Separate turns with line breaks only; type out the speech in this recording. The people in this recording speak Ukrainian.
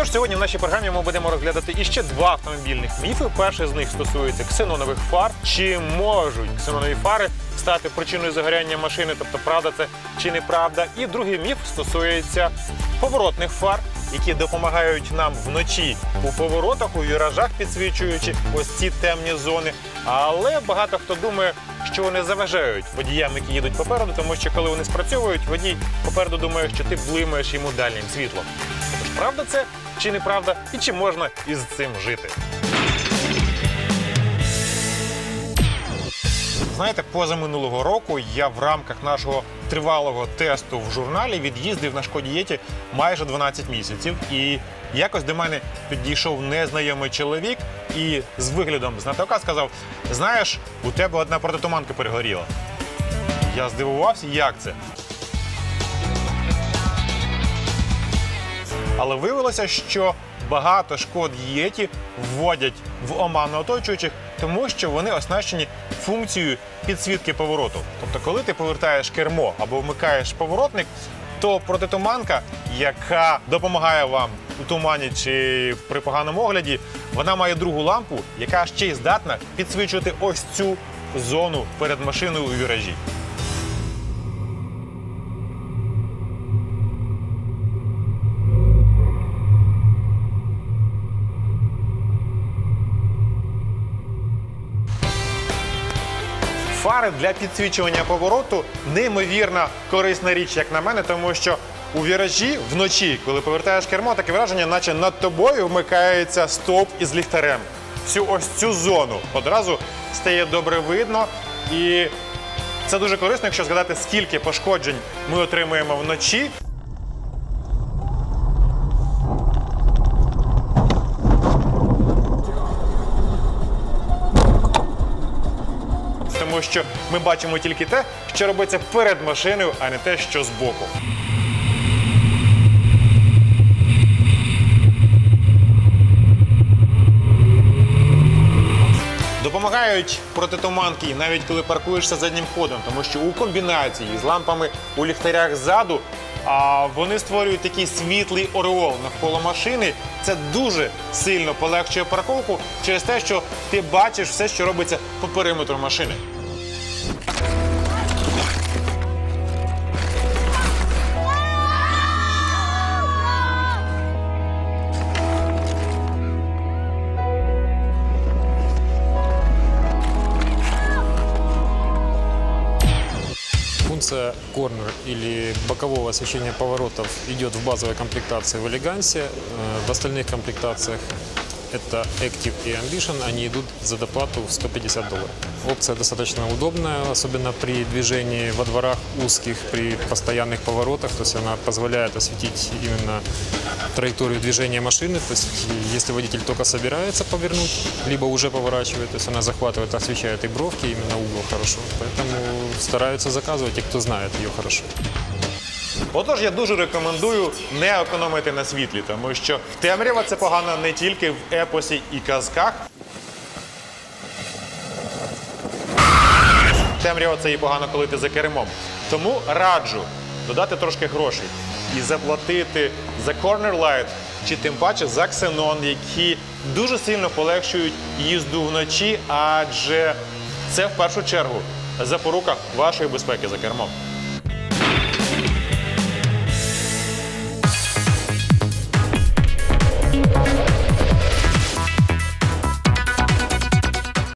Отож, сьогодні в нашій програмі ми будемо розглядати іще два автомобільних міфи. Перший з них стосується ксенонових фар. Чи можуть ксенонові фари стати причиною загоряння машини? Тобто, правда це чи неправда? І другий міф стосується поворотних фар, які допомагають нам вночі у поворотах, у віражах, підсвічуючи ось ці темні зони. Але багато хто думає, що вони заважають водіям, які їдуть попереду, тому що коли вони спрацьовують, водій попереду думає, що ти блимаєш йому дальнім світлом. Тож правда це чи неправда, і чи можна із цим жити? Знаєте, позаминулого року я в рамках нашого тривалого тесту в журналі від'їздив на шкоді Єті майже 12 місяців. І якось до мене підійшов незнайомий чоловік і з виглядом знатока сказав: Знаєш, у тебе одна протитуманка перегоріла. Я здивувався, як це. Але виявилося, що багато шкод єті вводять в оману оточуючих, тому що вони оснащені функцією підсвітки повороту. Тобто, коли ти повертаєш кермо або вмикаєш поворотник, то протитуманка, яка допомагає вам у тумані чи при поганому огляді, вона має другу лампу, яка ще й здатна підсвічувати ось цю зону перед машиною у віражі. Фари для підсвічування повороту неймовірно корисна річ, як на мене, тому що у віражі вночі, коли повертаєш кермо, таке враження, наче над тобою вмикається стовп із ліхтарем. Всю ось цю зону одразу стає добре видно. І це дуже корисно, якщо згадати, скільки пошкоджень ми отримуємо вночі. Тому що ми бачимо тільки те, що робиться перед машиною, а не те, що збоку. Допомагають протитуманки, навіть коли паркуєшся заднім ходом, тому що у комбінації з лампами у ліхтарях ззаду а вони створюють такий світлий ореол навколо машини. Це дуже сильно полегшує парковку через те, що ти бачиш все, що робиться по периметру машини.
Функция корнер или бокового освещения поворотов идет в базовой комплектации в элегансе. Э, В остальных комплектациях это Active и Ambition, они идут за доплату в 150 долларов. Опция достаточно удобная, особенно при движении во дворах узких, при постоянных поворотах, то есть она позволяет осветить именно траекторию движения машины, то есть если водитель только собирается повернуть, либо уже поворачивает, то есть она захватывает, освещает и бровки, именно угол хорошо. Поэтому стараются заказывать те, кто знает ее хорошо.
Отож, я дуже рекомендую не економити на світлі, тому що темрява це погано не тільки в епосі і казках. Темрява це і погано, коли ти за кермом. Тому раджу додати трошки грошей і заплатити за Corner Light чи тим паче за Xenon, які дуже сильно полегшують їзду вночі, адже це в першу чергу запорука вашої безпеки за кермом.